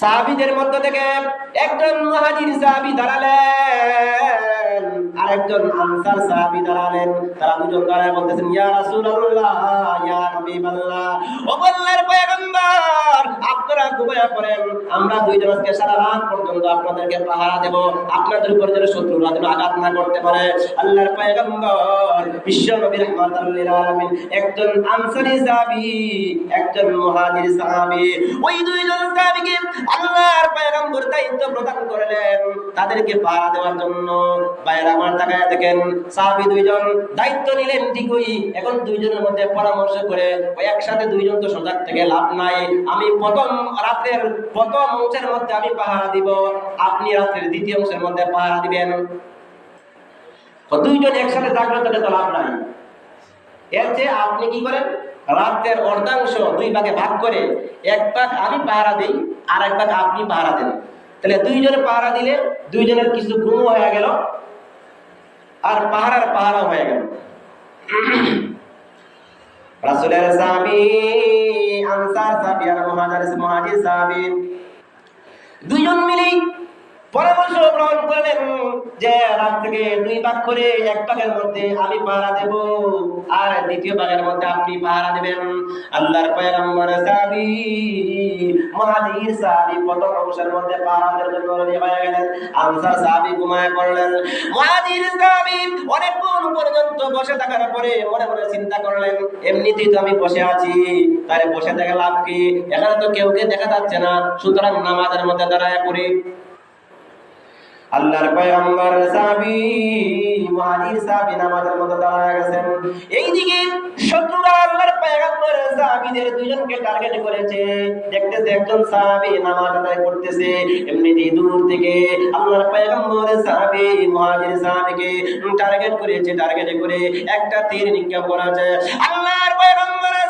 সাহাবিদের মধ্য থেকে একজন মহাজির সাহাবি দাঁড়ালেন। আর একজন আনসার সাহাবি দাঁড়ালেন। তারা দুজন দাঁড়ায় বলতেছেন, ইয়া রাসূলুল্লাহ, ইয়া হাবিবাল্লাহ, ও আল্লাহর পয়গম্বর, আপনারা ঘুমায়া পড়েন, আমরা দুইজন আজকে সারা রাত পর্যন্ত আপনাদেরকে পাহারা দেব। আপনাদের উপর যেন শত্রুরা যেন আঘাত না করতে পারে। আল্লাহর পয়গম্বর, বিশ্ব নবী রাহমাতুল লিল আলামিন, একজন আনসারী সাহাবী, একজন মুহাজির সাহাবী, ওই দুইজন সাহাবীকে আল্লাহর পয়গম্বর দায়িত্ব প্রদান করলেন। তাদেরকে পাহারা দেওয়ার জন্য। বাইরে আমার তাকায় দেখেন। সাহাবী দুইজন দায়িত্ব নিলেন ঠিকই। এখন দুইজনের মধ্যে পরামর্শ করে ওই একসাথে দুইজন তো সজাগ থেকে লাভ নাই। আমি প্রথম রাতের প্রথম অংশের মধ্যে আমি পাহারা দিব। আপনি রাতের দ্বিতীয় অংশের মধ্যে পাহারা দিবেন। দুইজন একসাথে জাগ্রত হলে তো লাভ নাই। এর চেয়ে আপনি কি করেন? রাতের অর্ধাংশ দুই ভাগে ভাগ করে এক ভাগ আমি পাহারা দিই আর এক ভাগ আপনি পাহারা দেন। তাহলে দুইজনে পাহারা দিলে দুইজনের কিছু গুম হয়ে গেল। আর পাহারার পাহারা হয়ে গেল। রাসূলের সাহাবী আনসার সাহাবী আর মুহাজির সাহাবী দুইজন মিলেই পরামর্শ গ্রহণ করলেন যে রাত থেকে দুই করে এক মধ্যে আমি পাহারা দেব, আর দ্বিতীয় মধ্যে আপনি পাহারা দেবেন। আল্লাহর পয়গম্বর সাহাবী প্রথম অংশের মধ্যে পাহারা জন্য রেডি হয়ে গেলেন। আনসার ঘুমায় পড়লেন। সাহাবী অনেকক্ষণ পর্যন্ত বসে থাকার পরে মনে মনে চিন্তা করলেন, এমনিতেই তো আমি বসে আছি তারে বসে থেকে লাভ কি? এখানে তো কেউ কে দেখা যাচ্ছে না, সুতরাং নামাজের মধ্যে দাঁড়ায় পড়ি। আল্লাহর পয়গম্বর সাহাবী সাহাবী নামাজের মধ্যে দাঁড়ায় গেছেন। এইদিকে শত্রুরা আল্লাহর পয়গম্বর সাহাবীদের দুইজনকে টার্গেট করেছে। দেখতেছে একজন সাহাবী নামাজ আদায় করতেছে। এমনিতেই দূর থেকে আল্লাহর পয়গম্বর সাহাবী মুহাজির সাহাবীকে টার্গেট করেছে টার্গেট করে একটা তীর নিক্ষেপ করা যায়। আল্লাহর পয়গম্বর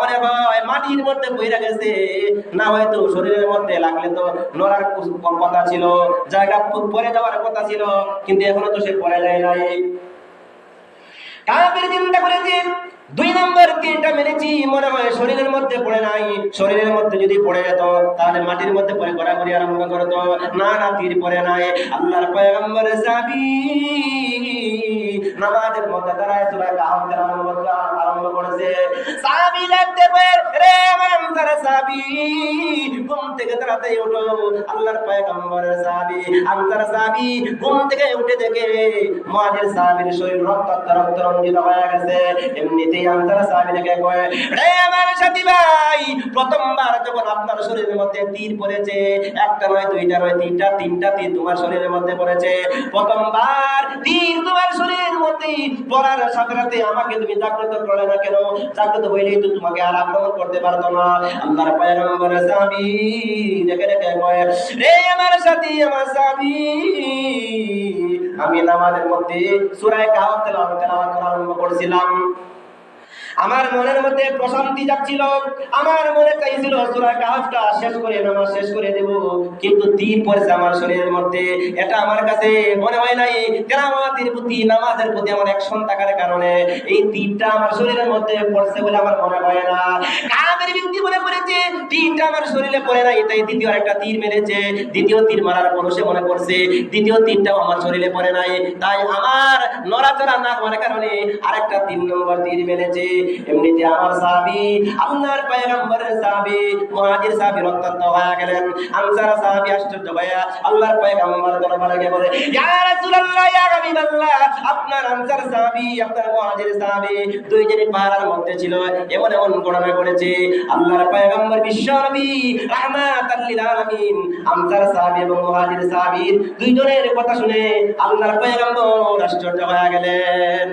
মনে হয় মাটির মধ্যে পড়ে গেছে। না হয়তো শরীরের মধ্যে লাগলে তো নড়ার কথা ছিল, জায়গা পরে যাওয়ার কথা ছিল, কিন্তু এখনও তো সে পরে যায় নাই। চিন্তা করেছে, দুই নম্বর তীরটা মেরেছি, মনে হয় শরীরের মধ্যে পড়ে নাই। শরীরের মধ্যে যদি পড়ে যেত, তাহলে মাটির মধ্যে পড়ে ঘোরাঘুরি আরম্ভ করতো। না না, তীর পড়ে নাই। আল্লাহর পয়গম্বর সাবি, নামাজের মধ্যে দাঁড়ায় সূরা কাহফ আরম্ভ প্রথমবার যখন আপনার শরীরের মধ্যে তীর পড়েছে, একটা নয়, দুইটা নয়, তিনটা তিনটা তীর তোমার শরীরের মধ্যে পড়েছে। প্রথমবার তীর তোমার শরীরের মধ্যে পড়ার সাথে সাথে আমাকে তুমি জাগ্রত করলে না কেন? জাগ্রত হইলেই তো তোমাকে আর আক্রমণ করতে পারতো না। আল্লাহর পয়গম্বর স্বামী, দেখে দেখে কয়, রে আমার সাথী, আমার স্বামী, আমি নামাজের মধ্যে সুরায় কাহফ তেলাওয়াত তেলাওয়াত করা আরম্ভ করেছিলাম। আমার মনের মধ্যে প্রশান্তি যাচ্ছিল আমার মনে চাইছিল, সূরা কাহফটা শেষ করে, নামাজ শেষ করে দেব। কিন্তু তীর পড়েছে আমার শরীরের মধ্যে। এটা আমার কাছে মনে হয় নাই, তেলাওয়াতের প্রতি, নামাজের প্রতি আমার অ্যাকশন থাকার কারণে। এই তীরটা আমার শরীরের মধ্যে পড়ছে বলে আমার মনে হয় না। কামের ব্যক্তি মনে করেছে তীরটা আমার শরীরে পড়ে নাই, তাই দ্বিতীয় একটা তীর মেরেছে। দ্বিতীয় তীর মারার পর সে মনে করছে, দ্বিতীয় তীরটাও আমার শরীরে পড়ে নাই। তাই আমার নড়াচড়া না হওয়ার কারণে আরেকটা তিন নম্বর তীর মেরেছে। আমার সাহাবী পয়গম্বরের সাহাবী, মুহাজির সাহাবী হয়ে গেলেন। আনসার সাহাবী আশ্চর্য আল্লাহর পয়গম্বর দরবারে গিয়ে বলে, ইয়া রাসূলুল্লাহ, ইয়া আপনার আনসার সাহাবী, আপনার মুহাজির সাহাবী দুইজনই পাহাড়ের মধ্যে ছিল, এমন এমন ঘটনা ঘটেছে। আল্লাহর পয়গম্বর রাহমাতাল লিল আলামিন। আনসার সাহাবী এবং মুহাজির দুইজনের কথা শুনে আল্লাহর পয়গম্বর আশ্চর্য হয়ে গেলেন।